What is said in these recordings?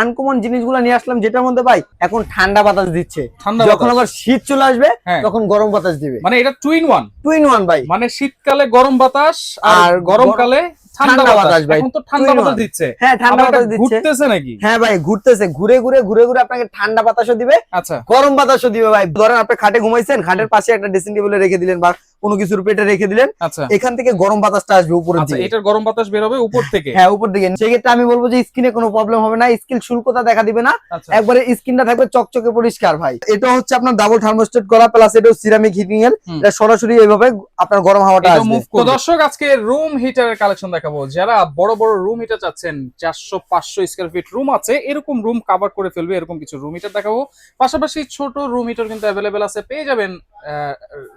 Uncommon জিনিসগুলো নিয়ে আসলাম যেটার মধ্যে ভাই এখন ঠান্ডা বাতাস দিচ্ছে। যখন আবার শীত চলে আসবে হ্যাঁ। তখন গরম বাতাস দিবে। মানে এটা two in one two in one ভাই। মানে শীতকালে গরম বাতাস আর গরমকালে ঠান্ডা বাতাস। বাতাস ভাই, তো ঠান্ডা বাতাস দিচ্ছে। হ্যাঁ ঠান্ডা বাতাস দিচ্ছে। ঘুরতেছে নাকি? হ্যাঁ ভাই ঘুরতেছে। ঘুরে ঘুরে ঘুরে ঘুরে আপনাকে ঠান্ডা বাতাসও দিবে আচ্ছা। গরম বাতাসও দিবে ভাই। ধরেন আপনি খাটে ঘুমাইছেন খাটের পাশে একটা ড্রেসিং টেবিলে রেখে দিলেন বা কোনো কিছুর পেটে রেখে দিলেন। আচ্ছা। এখান থেকে গরম বাতাসটা আসবে উপরের আচ্ছা দিকে। এটার গরম বাতাস বের হবে উপর থেকে? হ্যাঁ উপর দিকে। সেক্ষেত্রে আমি বলব যে স্কিনে কোনো প্রবলেম হবে না স্কিন শুল্কতা দেখা দিবে না। আচ্ছা। একবারে স্কিনটা থাকবে চকচকে পরিষ্কার ভাই। এটা হচ্ছে আপনার ডাবল থার্মোস্টেট করা প্লাস এটাও সিরামিক হিটিং এর। এটা সরাসরি এইভাবে আপনার গরম হাওয়াটা এটা আসবে। তো দর্শক আজকে রুম হিটারের কালেকশন দেখাবো। যারা বড় বড় রুম হিটার চাচ্ছেন চারশো পাঁচশো স্কোয়ার ফিট রুম আছে এরকম রুম কভার করে ফেলবে এরকম কিছু রুম হিটার দেখাবো। পাশাপাশি ছোট রুম হিটার কিন্তু অ্যাভেলেবেল আছে পেয়ে যাবেন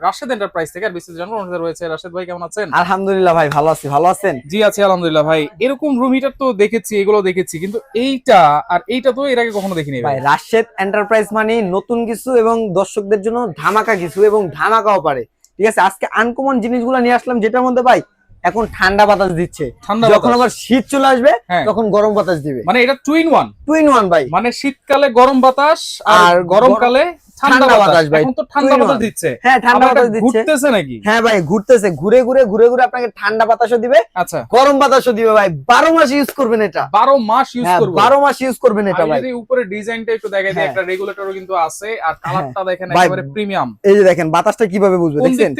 রাশেদ এন্টারপ্রাইজ থেকে আর বিশেষ অনুরোধ রয়েছে। রাশেদ ভাই কেমন আছেন? আলহামদুলিল্লাহ ভাই ভালো আছি। ভালো আছেন? জি আছি আলহামদুলিল্লাহ ভাই। এরকম রুম হিটার তো দেখেছি এগুলো দেখেছি কিন্তু এইটা আর এইটা তো এর আগে কখনো দেখিনি ভাই রাশেদ এন্টারপ্রাইজ মানে নতুন কিছু এবং দর্শকদের জন্য ধামাকা কিছু এবং ধামাকাও পারে। ঠিক আছে আজকে আনকমন জিনিসগুলো নিয়ে আসলাম যেটার মধ্যে ভাই এখন ঠান্ডা বাতাস দিচ্ছে। ঠান্ডা যখন আবার শীত চলে আসবে হ্যাঁ। তখন গরম বাতাস দিবে। মানে এটা two in one two in one ভাই। মানে শীতকালে গরম বাতাস আর গরমকালে ঠান্ডা বাতাস বাতাস ভাই। এখন তো ঠান্ডা বাতাস দিচ্ছে। হ্যাঁ ঠান্ডা বাতাস দিচ্ছে। ঘুরতেছে নাকি? হ্যাঁ ভাই ঘুরতেছে। ঘুরে ঘুরে ঘুরে ঘুরে আপনাকে ঠান্ডা বাতাসও দিবে আচ্ছা। গরম বাতাসও দিবে ভাই। বারো মাস ইউজ করবেন এটা। বারো মাস ইউজ হ্যাঁ, মাস ইউজ করবেন এটা ভাই। উপরে ডিজাইনটা একটু দেখাই দিই হ্যাঁ। একটা রেগুলেটরও কিন্তু আছে আর কালারটা দেখেন একেবারে প্রিমিয়াম এই যে দেখেন বাতাসটা কীভাবে বুঝবে দেখছেন?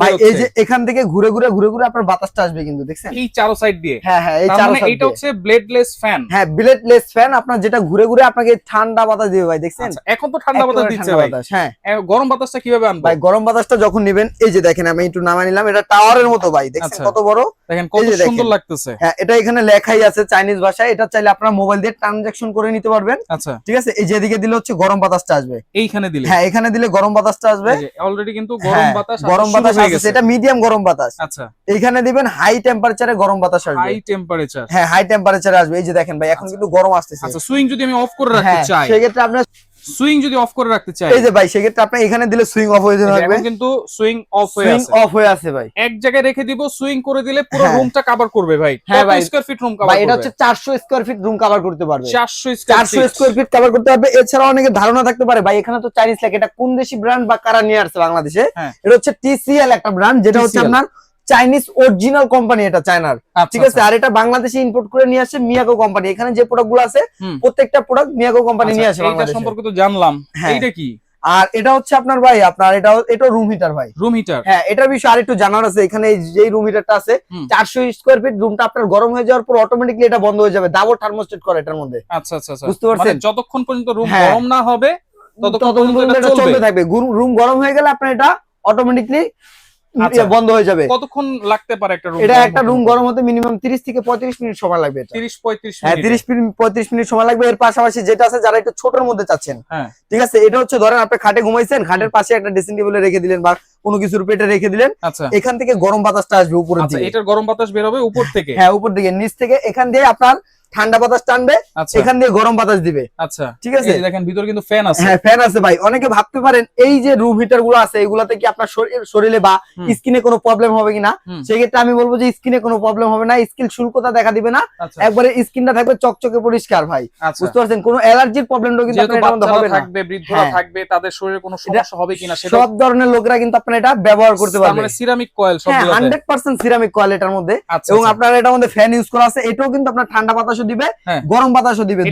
ভাই এই যে এখান থেকে ঘুরে ঘুরে ঘুরে ঘুরে আপনার বাতাসটা আসবে কিন্তু দেখছেন? এই চারো সাইড দিয়ে। হ্যাঁ হ্যাঁ এই চারো মানে এটা হচ্ছে ব্লেডলেস ফ্যান হ্যাঁ বিলেটলেস ফ্যান আপনার যেটা ঘুরে ঘুরে আপনাকে ঠান্ডা বাতাস দিবে ভাই দেখছেন? এখন তো ঠান্ডা বাতাস দিচ্ছে ভাই। বাতাস, হ্যাঁ। গরম বাতাসটা কীভাবে আনব? ভাই গরম বাতাসটা যখন নেবেন এই যে দেখেন আমি একটু নামা নিলাম এটা টাওয়ারের মতো ভাই আচ্ছা। কত বড়? দেখেন কত সুন্দর লাগতেছে। হ্যাঁ এটা এখানে লেখাই আছে চাইনিজ ভাষায় এটা চাইলে আপনারা মোবাইল দিয়ে ট্রানজাকশন করে নিতে পারবেন। আচ্ছা। ঠিক আছে? এই যেদিকে দিলে হচ্ছে গরম বাতাসটা আসবে। এইখানে দিলে। হ্যাঁ এখানে দিলে গরম বাতাসটা আসবে। অলরেডি কিন্তু গরম হ্যাঁ, বাতাস গরম বাতাস আসছে এটা মিডিয়াম গরম বাতাস। আচ্ছা। এখানে দিবেন হাই টেম্পারেচারে গরম বাতাস আসবে। হাই টেম্পারেচার হ্যাঁ হাই টেম্পারেচারে আসবে। এই যে দেখেন ভাই এখন কিন্তু গরম আসতেছে। আচ্ছা সুইং যদি আমি অফ করে রাখতে হ্যাঁ চাই। সেক্ষেত্রে আপনার সুইং যদি অফ করে রাখতে চাই এই যে ভাই সেক্ষেত্রে আপনি এখানে দিলে সুইং অফ হয়ে যাবে এখন কিন্তু সুইং অফ হয়ে সুইং আছে। অফ হয়ে আছে ভাই। এক জায়গায় রেখে দিব সুইং করে দিলে পুরো হ্যাঁ। রুমটা কভার করবে ভাই। হ্যাঁ ভাই। স্কয়ার ফিট রুম কভার ভাই এটা হচ্ছে চারশো স্কোয়ার ফিট রুম কভার করতে পারবে। 400 স্কয়ার চারশো স্কোয়ার ফিট কভার করতে পারবে। এছাড়াও অনেকে ধারণা থাকতে পারে ভাই এখানে তো চাইনিজ লাগে এটা কোন দেশি ব্র্যান্ড বা কারা নিয়ে আসছে বাংলাদেশে? হ্যাঁ। এটা হচ্ছে টিসিএল একটা ব্র্যান্ড যেটা হচ্ছে আপনার চাইনিজ অরিজিনাল কোম্পানি এটা চায়নার। ঠিক আছে? আর এটা বাংলাদেশে ইম্পোর্ট করে নিয়ে আসে মিয়াকো কোম্পানি এখানে যে প্রোডাক্টগুলো আছে প্রত্যেকটা প্রোডাক্ট মিয়াকো কোম্পানি নিয়ে আসে এটা সম্পর্কে তো জানলাম। হ্যাঁ। এইটা কি? আর এটা হচ্ছে আপনার ভাই আপনার এটা এটা রুম হিটার ভাই। রুম হিটার হ্যাঁ এটার বিষয়ে আরেকটু জানার আছে। এখানে এই যে রুম হিটারটা আছে। চারশো স্কোয়ার ফিট রুমটা আপনার গরম হয়ে যাওয়ার পর অটোমেটিকলি এটা বন্ধ হয়ে যাবে। ডাবল থার্মোস্টেট করে এটার মধ্যে। আচ্ছা আচ্ছা আচ্ছা। বুঝতে পারছেন? মানে যতক্ষণ পর্যন্ত রুম হ্যাঁ। গরম না হবে ততক্ষণ পর্যন্ত এটা এটা চলবে। চলতে থাকবে। রুম গরম হয়ে গেলে আপনার এটা অটোমেটিকলি আচ্ছা। বন্ধ হয়ে যাবে। কতক্ষণ লাগতে পারে একটা রুম এটা একটা রুম গরম হতে মিনিমাম 30 থেকে 35 মিনিট সময় লাগবে এটা। 30 35 হ্যাঁ 30 35 মিনিট সময় লাগবে। এর পাশাপাশি যেটা আছে যারা একটু ছোটর মধ্যে চাচ্ছেন হ্যাঁ। ঠিক আছে? এটা হচ্ছে ধরেন আপনি খাটে ঘুমাইছেন খাটের পাশে একটা ড্রেসিং টেবিলে রেখে দিলেন বা কোনো কিছুর পেটে রেখে দিলেন আচ্ছা। এখান থেকে গরম বাতাসটা আসবে উপরের আচ্ছা দিকে। এটার গরম বাতাস বের হবে উপর থেকে? হ্যাঁ উপর দিকে নিচ থেকে এখান দিয়ে আপনার ঠান্ডা বাতাস টানবে আচ্ছা। এখান দিয়ে গরম বাতাস দিবে। আচ্ছা। ঠিক আছে? দেখেন ভিতরে কিন্তু ফ্যান আছে। হ্যাঁ ফ্যান আছে ভাই। অনেকে ভাবতে পারেন এই যে রুম হিটারগুলো আছে এগুলাতে কি আপনার শরীর- শরীরে বা স্কিনে কোনো প্রবলেম হবে কিনা। সেক্ষেত্রে আমি বলব যে স্কিনে কোনো প্রবলেম হবে না। স্কিন শুল্কতা দেখা দিবে না। আচ্ছা। একবারে স্কিনটা থাকবে চকচকে পরিষ্কার ভাই। আচ্ছা। বুঝতে পারছেন? কোনো অ্যালার্জির প্রবলেমটাও কিন্তু আপনার এটার মধ্যে হবে না। থাকবে বৃদ্ধরা হ্যাঁ। থাকবে তাদের শরীরে কোনো সমস্যা হবে কিনা সেটা সব ধরনের লোকরা কিন্তু আপনার এটা ব্যবহার করতে পারবে। মানে ceramic coil hundred percent ceramic কোয়ালিটির মধ্যে। আচ্ছা এবং আচ্ছা। আপনার এটার মধ্যে ফ্যান ইউজ করা আছে। এটাও কিন্তু আপনার ঠান্ডা বাতাসও দিবে হ্যাঁ। গরম বাতাসও দিবে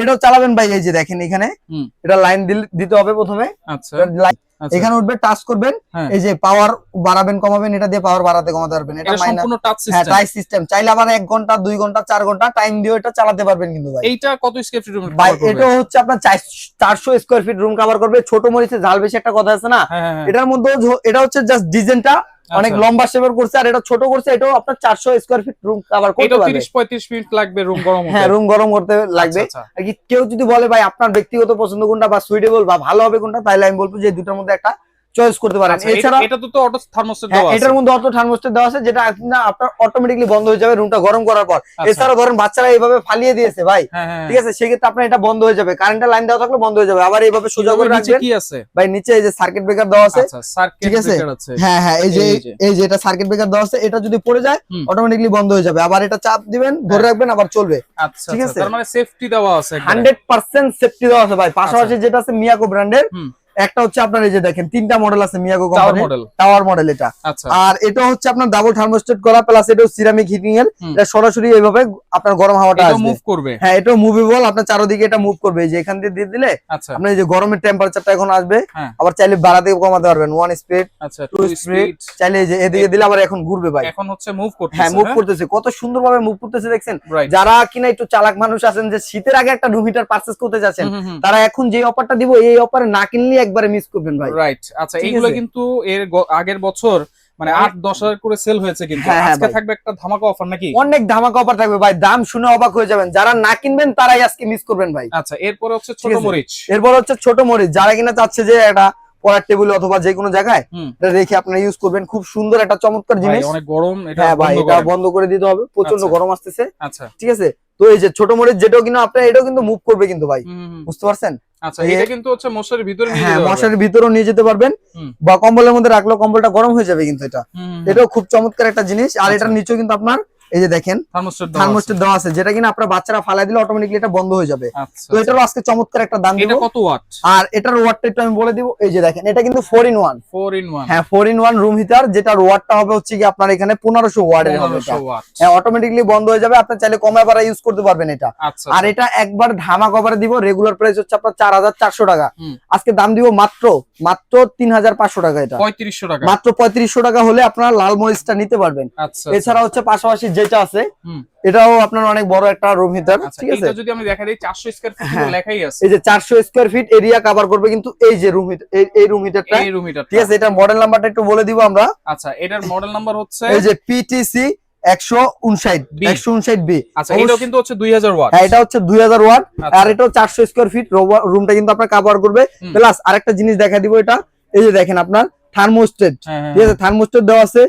এটাও চালাবেন ভাই এই যে দেখেন এখানে। এটা লাইন দিতে হবে প্রথমে। আচ্ছা। আচ্ছা। এখানে উঠবে টাচ করবেন। হ্যাঁ। এই যে পাওয়ার বাড়াবেন কমাবেন এটা দিয়ে পাওয়ার বাড়াতে কমাতে পারবেন। এটা সম্পূর্ণ টাচ সিস্টেম টাচ সিস্টেম চাইলে আবার এক ঘণ্টা দুই ঘণ্টা চার ঘণ্টা টাইম দিয়ে এটা চালাতে পারবেন কিন্তু ভাই। এইটা কত স্কয়ার ফিট রুম ভাই এটা হচ্ছে আপনার চারশো স্কোয়ার ফিট রুম কভার করবে। ছোট মরিচে ঝাল বেশি একটা কথা আছে না? হ্যাঁ। এটার মধ্যে এটা হচ্ছে জাস্ট ডিজাইনটা অনেক আচ্ছা। লম্বা শেপের করছে আর এটা ছোট করছে এটাও আপনার চারশো স্কোয়ার ফিট রুম কভার করতে পারবে 30 35 মিনিট লাগবে রুম গরম হ্যাঁ রুম গরম করতে লাগবে আচ্ছা, আচ্ছা। আর কি কেউ যদি বলে ভাই আপনার ব্যক্তিগত পছন্দ কোনটা বা সুইটেবল বা ভালো হবে কোনটা তাহলে আমি বলব যে দুটার মধ্যে একটা চয়েস করতে পারেন আচ্ছা, এছাড়া এটা তো তো অটো থার্মোস্টেট হ্যাঁ, দেওয়া আছে এটার মধ্যে অটো থার্মোস্টেট দেওয়া আছে যেটা আপনার আপনার অটোমেটিকলি বন্ধ হয়ে যাবে রুমটা গরম করার পর আচ্ছা। এছাড়া ধরেন বাচ্চারা এইভাবে ফালিয়ে দিয়েছে ভাই হ্যাঁ হ্যাঁ ঠিক আছে সেক্ষেত্রে আপনার এটা বন্ধ হয়ে যাবে কারেন্টের লাইন দেওয়া থাকলে বন্ধ হয়ে যাবে আবার এইভাবে সোজা করে রাখবেন কি আছে ভাই নিচে এই যে সার্কিট ব্রেকার দেওয়া আছে আচ্ছা সার্কিট ঠিক আছে? ব্রেকার আছে হ্যাঁ হ্যাঁ এই যে এই যে। এটা সার্কিট ব্রেকার দেওয়া আছে এটা যদি পড়ে যায় হুম। অটোমেটিকলি বন্ধ হয়ে যাবে আবার এটা চাপ দিবেন ধরে হ্যাঁ। রাখবেন আবার চলবে আচ্ছা ঠিক আছে? তার মানে সেফটি দেওয়া আছে একবারে। হান্ড্রেড পার্সেন্ট সেফটি দেওয়া আছে ভাই পাশাপাশি যেটা আছে মিয়াকো ব্র্যান্ডের। একটা হচ্ছে আপনার এই যে দেখেন তিনটা মডেল আছে টাওয়ার কোম্পানি টাওয়ার মডেল এটা। আচ্ছা। আর এটা হচ্ছে আপনার ডাবল থার্মোস্টেট করা প্লাস এটাও সিরামিক হিটিং এর। এটা সরাসরি এইভাবে আপনার গরম হাওয়াটা এটা আসবে। মুভ করবে। হ্যাঁ এটাও মুভেবল আপনার চারদিকে এটা মুভ করবে। এই যে এখান দিয়ে দিয়ে দিলে আচ্ছা। আপনার এই যে গরমের টেম্পারেচারটা এখন আসবে। হ্যাঁ। আবার চাইলে বাড়াতে কমাতে পারবেন। ওয়ান স্পিড টু স্পিড চাইলে এই যে এদিকে দিলে আবার এখন ঘুরবে ভাই। এখন হচ্ছে মুভ করতেছে হ্যাঁ মুভ করতেছে। কত সুন্দরভাবে মুভ করতেছে দেখছেন? যারা কিনা একটু চালাক মানুষ আছেন যে শীতের আগে একটা রুম হিটার পারচেস করতে যাচ্ছেন তারা এখন যে অফারটা দিব এই অফারে না কিনলে একবারে মিস করবেন ভাই। রাইট আচ্ছা এইগুলো কিন্তু এর আগের বছর মানে আট দশ হাজার করে সেল হয়েছে কিন্তু। হ্যাঁ, হ্যাঁ, আজকে থাকবে একটা ধামাকা অফার নাকি? অনেক ধামাকা অফার থাকবে ভাই। দাম শুনে অবাক হয়ে যাবেন। যারা না কিনবেন তারাই আজকে মিস করবেন ভাই। আচ্ছা এরপরে হচ্ছে ছোট মরিচ। এরপর হচ্ছে ছোট মরিচ। যারা কিনা চাচ্ছে যে একটা পড়ার টেবিল অথবা যে কোনো জায়গায় এটা রেখে আপনারা ইউজ করবেন। খুব সুন্দর একটা চমৎকার জিনিস। অনেক গরম এটা হ্যাঁ ভাই বন্ধ এটা বন্ধ করে দিতে হবে। প্রচণ্ড আচ্ছা। গরম আসতেছে। আচ্ছা। ঠিক আছে? তো এই যে ছোট মরিচ যেটাও কিনা আপনার এটাও কিন্তু মুভ করবে কিন্তু ভাই। বুঝতে পারছেন? আচ্ছা এটা কিন্তু হচ্ছে মশারির ভিতরে নিয়ে হ্যাঁ মশারির ভিতরেও নিয়ে যেতে পারবেন। বা কম্বলের মধ্যে রাখলেও কম্বলটা গরম হয়ে যাবে কিন্তু এটা। এটাও খুব চমৎকার একটা জিনিস। আর আচ্ছা। এটার নিচেও কিন্তু আপনার এই যে দেখেন থার্মোস্টেট দেওয়া আছে। যেটা কিনা আপনার বাচ্চারা ফালাই দিলে অটোমেটিকলি এটা বন্ধ হয়ে যাবে। আচ্ছা তো এটারও আজকে চমৎকার একটা দাম দিব। এটা কত ওয়াট? আর এটার ওয়াটটা একটু আমি বলে দিব। এই যে দেখেন এটা কিন্তু four in one four in one হ্যাঁ four in one room heater যেটার ওয়াটটা হবে হচ্ছে কি আপনার এখানে পনেরোশো ওয়ার্ডের হবে এটা। হ্যাঁ অটোমেটিকলি বন্ধ হয়ে যাবে আপনি চাইলে কমায় বাড়া ইউজ করতে পারবেন এটা। আচ্ছা আর এটা একবার ধামা কভারে দিব রেগুলার প্রাইস হচ্ছে আপনার চার হাজার চারশো টাকা। আজকে দাম দিব মাত্র মাত্র তিন হাজার পাঁচশো টাকা এটা। পঁয়ত্রিশশো টাকা। মাত্র পঁয়ত্রিশশো টাকা হলে আপনারা লাল মরিচটা নিতে পারবেন। আচ্ছা এছাড়া হচ্ছে পাশাপাশি যেটা আছে এটাও আপনার অনেক বড় একটা রুম হিটার আচ্ছা ঠিক আছে? এটা যদি আমি দেখা দিই চারশো স্কোয়ার ফিট। লেখাই আছে। এই যে চারশো স্কোয়ার ফিট এরিয়া কভার করবে কিন্তু এই যে রুম এই রুম হিটারটা এই রুম হিটার ঠিক আছে এটার মডেল নাম্বারটা একটু বলে দিব আমরা। আচ্ছা এটার মডেল নাম্বার হচ্ছে এই যে পিটিসি একশো উনষাট B। একশো উনষাট বি আচ্ছা এটাও কিন্তু হচ্ছে দুই হাজার ওয়াট। হ্যাঁ এটা হচ্ছে দুই হাজার ওয়াট। আচ্ছা। আর এটাও চারশো স্কোয়ার ফিট রুমটা কিন্তু আপনার কাভার করবে। প্লাস আরেকটা জিনিস দেখা দিব এটা। এই যে দেখেন আপনার থার্মোস্টেট হ্যাঁ, হ্যাঁ, ঠিক আছে? থার্মোস্টেট দেওয়া আছে।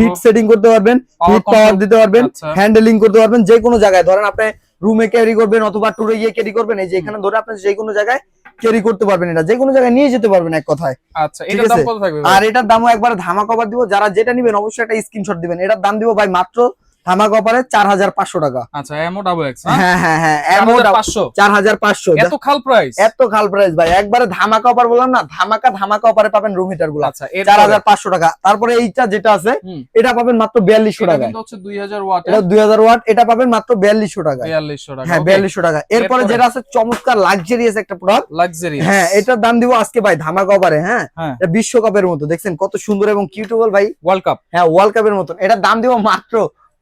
হিট সেটিং করতে পারবেন হিট পাওয়ার দিতে পারবেন আচ্ছা। হ্যান্ডেলিং করতে পারবেন যে কোনো জায়গায়। ধরেন আপনি রুমে ক্যারি করবেন অথবা টুরে গিয়ে ক্যারি করবেন এই যে এখানে ধরে আপনি যে কোনো জায়গায় ক্যারি করতে পারবেন এটা। যে কোনো জায়গায় নিয়ে যেতে পারবেন এক কথায়। আচ্ছা এটার দাম কত থাকবে আর এটার দামও একবার ধামা কভার দিব। যারা যেটা নিবেন অবশ্যই একটা স্ক্রিনশট দিবেন। এটার দাম দিব ভাই মাত্র ধামা কভারে চার হাজার পাঁচশো টাকা। আচ্ছা এমও ডাবল এক্স হ্যাঁ? হ্যাঁ হ্যাঁ এমন পাঁচশো। চার হাজার পাঁচশো। এত খাল প্রাইস এত খাল প্রাইস ভাই। একবারে ধামাকা অফার বললাম না ধামাকা ধামাকা অফারে পাবেন রুম হিটারগুলো। আচ্ছা চার হাজার পাঁচশো টাকা। তারপরে এইটা যেটা আছে এটা পাবেন মাত্র বিয়াল্লিশশো টাকা হচ্ছে দুই হাজার ওয়াট এটা দুই হাজার ওয়াট এটা পাবেন মাত্র বিয়াল্লিশশো টাকা বিয়াল্লিশশো টাকা হ্যাঁ বিয়াল্লিশশো টাকা। এরপরে? যেটা আছে চমৎকার লাক্সারিয়াস একটা প্রোডাক্ট লাক্সারি হ্যাঁ এটার দাম দিব আজকে ভাই ধামাকা অফারে হ্যাঁ? হ্যাঁ। বিশ্বকাপের মতো দেখছেন? কত সুন্দর এবং কিউটেবল ভাই। ওয়ার্ল্ড কাপ হ্যাঁ ওয়ার্ল্ড কাপের মতন। এটার দাম দিব মাত্র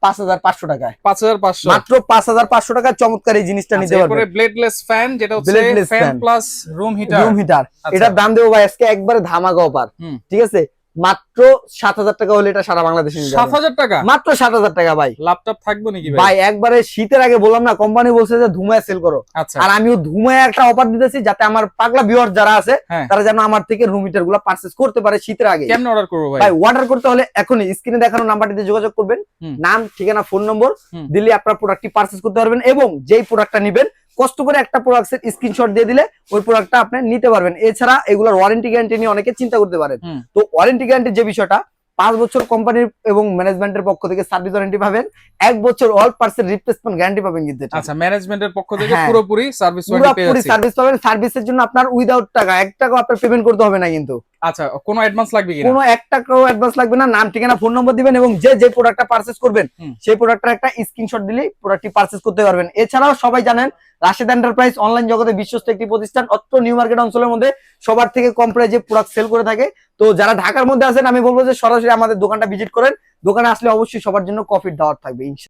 পাঁচ হাজার পাঁচশো টাকায়। পাঁচ হাজার পাঁচশো। মাত্র পাঁচ হাজার পাঁচশো টাকায় চমৎকার এই জিনিসটা নিতে পারবে ব্লেডলেস ফ্যান যেটা fan plus room heater room heater আচ্ছা। এটার দাম দেবো ভাই আজকে একবারে ধামাকা অফার। ঠিক আছে? মাত্র সাত হাজার টাকা হলে এটা সারা বাংলাদেশে সাত হাজার টাকা? মাত্র সাত হাজার টাকা ভাই। ল্যাপটপ থাকবে নাকি ভাই? একবারে শীতের আগে বললাম না কোম্পানি বলছে যে ধুমায় সেল করো। আচ্ছা। আর আমিও ধুমায় একটা অফার দিতেছি যাতে আমার পাগলা ভিউয়ার যারা আছে হ্যাঁ। তারা যেন আমার থেকে রুম হিটারগুলো পার্চেস করতে পারে শীতের আগে। কেমনে অর্ডার করব ভাই? ভাই অর্ডার করতে হলে এখনই স্ক্রিনে দেখানো নাম্বারটিতে যোগাযোগ করবেন। নাম ঠিকানা ফোন নম্বর দিলে আপনার প্রোডাক্টটি পার্চেস করতে পারবেন এবং যেই প্রোডাক্টটা নেবেন কষ্ট করে একটা প্রোডাক্টের স্ক্রিনশট দিয়ে দিলে ওই প্রোডাক্টটা আপনি নিতে পারবেন। এছাড়া এগুলোর ওয়ারেন্টি গ্যারান্টি নিয়ে অনেকে চিন্তা করতে পারেন। তো ওয়ারেন্টি গ্যারান্টির যে বিষয়টা পাঁচ বছর কোম্পানির এবং ম্যানেজমেন্টের পক্ষ থেকে সার্ভিস ওয়ারেন্টি পাবেন এক বছর অল পার্সের রিপ্লেসমেন্ট গ্যারান্টি পাবেন কিন্তু। আচ্ছা ম্যানেজমেন্টের পক্ষ থেকে হ্যাঁ। পুরোপুরি সার্ভিস ওয়ারেন্টি পুরোপুরি সার্ভিস পাবেন। সার্ভিসের জন্য আপনার উইদাউট টাকা এক টাকা আপনার পেমেন্ট করতে হবে না কিন্তু। আচ্ছা কোনো অ্যাডভান্স লাগবে কিনা? কোনো এক টাকাও অ্যাডভান্স লাগবে না নাম ঠিকানা ফোন নম্বর দিবেন এবং যে যে প্রোডাক্টটা পারচেস করবেন সেই প্রোডাক্টটার একটা স্ক্রিনশট দিলেই প্রোডাক্টটি পারচেস করতে পারবেন। এছাড়াও সবাই জানেন রাশেদ এন্টারপ্রাইজ অনলাইন জগতে বিশ্বস্ত একটি প্রতিষ্ঠান অত্র নিউ মার্কেট অঞ্চলের মধ্যে সবার থেকে কম প্রাইজে প্রোডাক্ট সেল করে থাকে। তো যারা ঢাকার মধ্যে আছেন আমি বলব যে সরাসরি আমাদের দোকানটা ভিজিট করেন। দোকানে আসলে অবশ্যই সবার জন্য কফির দাওয়াত থাকবে।